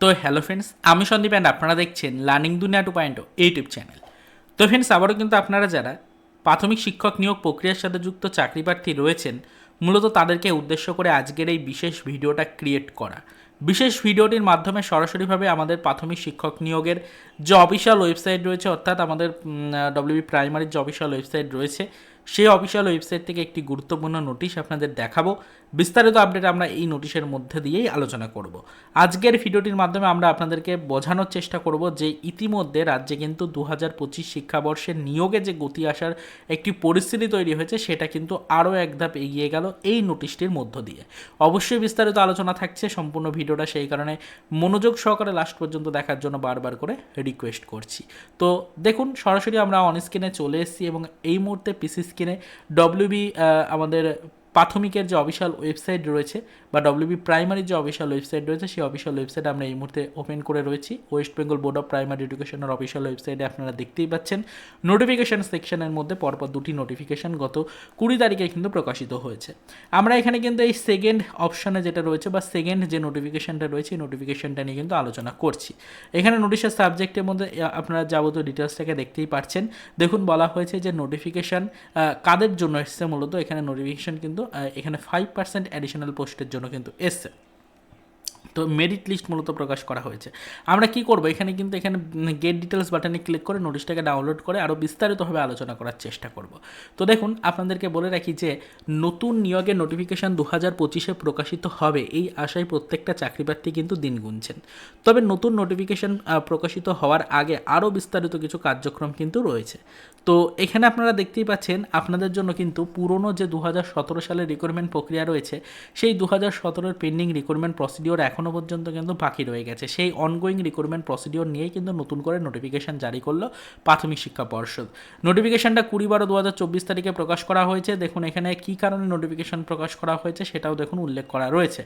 তো hello friends আমি Sandeep and আপনারা দেখছেন learning Duniya two point YouTube channel তো ফ্রেন্ডস আবারও কিন্তু আপনারা যারা প্রাথমিক শিক্ষক নিয়োগ প্রক্রিয়ার সাথে যুক্ত চাকরি প্রার্থী রয়েছেন, মূলত তাদেরকে উদ্দেশ্য করে আজকের এই বিশেষ ভিডিওটা ক্রিয়েট করা। বিশেষ ভিডিওটির মাধ্যমে সরাসরিভাবে আমাদের প্রাথমিক শিক্ষক নিয়োগের যে অফিসিয়াল ওয়েবসাইট রয়েছে, অর্থাৎ আমাদের ডব্লিউবি প্রাইমারির যে অফিসিয়াল ওয়েবসাইট রয়েছে সেই অফিসিয়াল ওয়েবসাইট থেকে একটি গুরুত্বপূর্ণ নোটিশ আপনাদের দেখাবো। বিস্তারিত আপডেট আমরা এই নোটিশের মধ্যে দিয়েই আলোচনা করব। আজকের ভিডিওটির মাধ্যমে আমরা আপনাদেরকে বোঝানোর চেষ্টা করব যে ইতিমধ্যে রাজ্যে কিন্তু দু হাজার পঁচিশ শিক্ষাবর্ষের নিয়োগে যে গতি আসার একটি পরিস্থিতি তৈরি হয়েছে, সেটা কিন্তু আরও এক ধাপ এগিয়ে গেল এই নোটিশটির মধ্য দিয়ে। অবশ্যই বিস্তারিত আলোচনা থাকছে, সম্পূর্ণ ভিডিওটা সেই কারণে মনোযোগ সহকারে লাস্ট পর্যন্ত দেখার জন্য বারবার করে রিকোয়েস্ট করছি। তো দেখুন, সরাসরি আমরা অন স্ক্রিনে চলে এসেছি এবং এই মুহূর্তে পিসি স্ক্রিনে ডব্লিউবি আমাদের প্রাথমিকের যে অফিসিয়াল ওয়েবসাইট রয়েছে বা ডব্লিউবি প্রাইমারি যে অফিসিয়াল ওয়েবসাইট রয়েছে, সেই অফিসিয়াল ওয়েবসাইট আমরা এই মুহূর্তে ওপেন করে রয়েছি। West Bengal board of primary এডুকেশনের অফিসিয়াল ওয়েবসাইটে আপনারা দেখতেই পাচ্ছেন। নোটিফিকেশন সেকশনের মধ্যে পরপর দুটি নোটিফিকেশন গত কুড়ি তারিখে কিন্তু প্রকাশিত হয়েছে। আমরা এখানে কিন্তু এই সেকেন্ড অপশনে যেটা রয়েছে বা সেকেন্ড যে নোটিফিকেশনটা রয়েছে, এই নোটিফিকেশনটা নিয়ে কিন্তু আলোচনা করছি। এখানে নোটিশের সাবজেক্টের মধ্যে আপনারা যাবতীয় ডিটেলসটাকে দেখতেই পাচ্ছেন। দেখুন, বলা হয়েছে যে নোটিফিকেশান কাদের জন্য এসছে মূলত? এখানে নোটিফিকেশান কিন্তু এখানে ফাইভ পার্সেন্ট অ্যাডিশনাল পোস্টের জন্য কিন্তু এসছে। তো মেরিট লিস্ট মূলত প্রকাশ করা হয়েছে। আমরা কি করব? এখানে কিন্তু এখানে গেট ডিটেলস বাটনে ক্লিক করে নোটিশটাকে ডাউনলোড করে আরও বিস্তারিতভাবে আলোচনা করার চেষ্টা করব। তো দেখুন, আপনাদেরকে বলে রাখি যে, নতুন নিয়োগের নোটিফিকেশান দু হাজার পঁচিশে প্রকাশিত হবে এই আশায় প্রত্যেকটা চাকরি প্রার্থী কিন্তু দিন গুনছেন। তবে নতুন নোটিফিকেশান প্রকাশিত হওয়ার আগে আরও বিস্তারিত কিছু কার্যক্রম কিন্তু রয়েছে। তো এখানে আপনারা দেখতেই পাচ্ছেন, আপনাদের জন্য কিন্তু পুরনো যে দু হাজার সতেরো সালের রিক্রুটমেন্ট প্রক্রিয়া রয়েছে, সেই দু হাজার সতেরোর পেন্ডিং রিক্রুটমেন্ট প্রসিডিওর এখনও পর্যন্ত কিন্তু বাকি রয়ে গেছে। সেই অনগোয়িং রিক্রুটমেন্ট প্রসিডিওর নিয়েই কিন্তু নতুন করে নোটিফিকেশান জারি করল প্রাথমিক শিক্ষা পর্ষদ। নোটিফিকেশানটা কুড়ি বারো দু হাজার চব্বিশ তারিখে প্রকাশ করা হয়েছে। দেখুন এখানে কী কারণে নোটিফিকেশান প্রকাশ করা হয়েছে সেটাও দেখুন উল্লেখ করা রয়েছে।